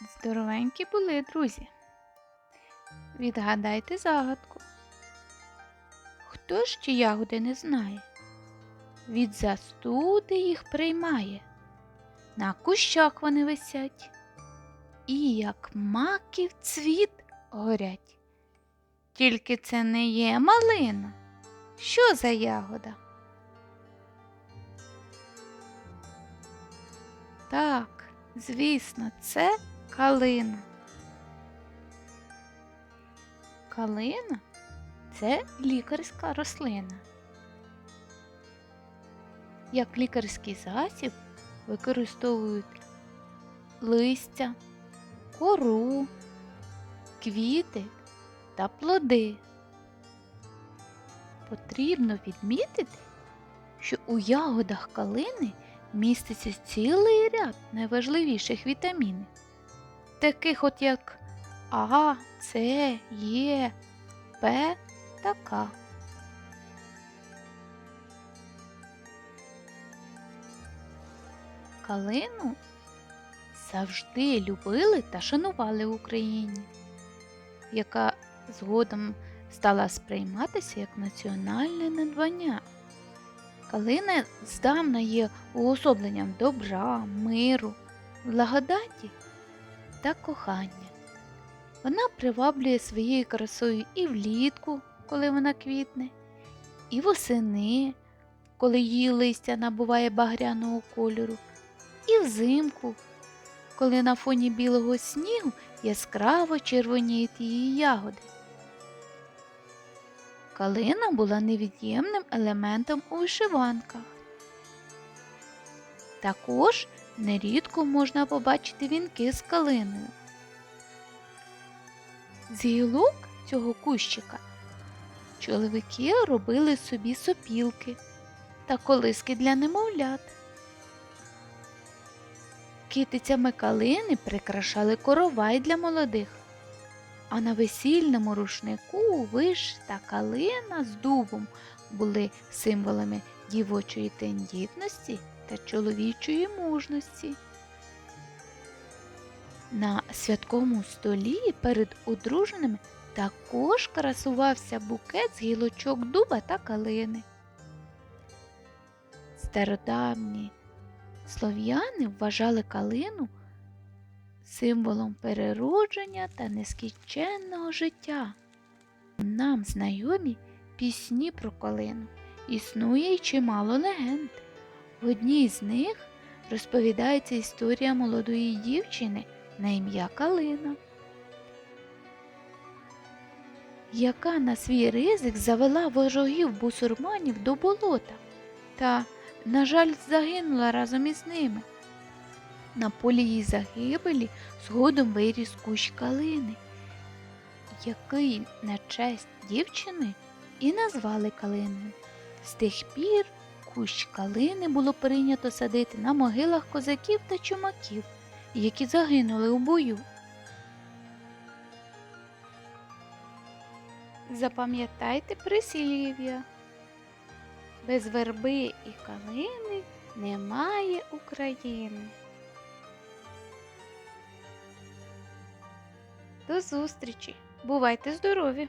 Здоровенькі були, друзі. Відгадайте загадку. Хто ж ті ягоди не знає? Від застуди їх приймає. На кущах вони висять. І як маків цвіт горять. Тільки це не є малина. Що за ягода? Так, звісно, це калина. Калина це лікарська рослина. Як лікарський засіб використовують листя, кору, квіти та плоди. Потрібно відмітити, що у ягодах калини міститься цілий ряд найважливіших вітамінів, таких от як А, С, Е, П та К. Калину завжди любили та шанували в Україні, яка згодом стала сприйматися як національне надбання. Калина здавна є уособленням добра, миру, благодаті та кохання. Вона приваблює своєю красою і влітку, коли вона квітне, і восени, коли її листя набуває багряного кольору, і взимку, коли на фоні білого снігу яскраво червоніють її ягоди. Калина була невід'ємним елементом у вишиванках. Також нерідко можна побачити вінки з калиною. З гілок цього кущика чоловіки робили собі сопілки та колиски для немовлят. Китицями калини прикрашали коровай для молодих, а на весільному рушнику виш та калина з дубом були символами дівочої тендітності та чоловічої мужності. На святковому столі перед одруженими також красувався букет з гілочок дуба та калини. Стародавні слов'яни вважали калину символом переродження та нескінченного життя. Нам знайомі пісні про калину. Існує й чимало легенд. В одній з них розповідається історія молодої дівчини на ім'я Калина, яка на свій ризик завела ворогів бусурманів до болота та, на жаль, загинула разом із ними. На полі її загибелі згодом виріс кущ калини, який на честь дівчини і назвали калиною. З тих пір кущ калини було прийнято садити на могилах козаків та чумаків, які загинули у бою. Запам'ятайте прислів'я. Без верби і калини немає України. До зустрічі! Бувайте здорові!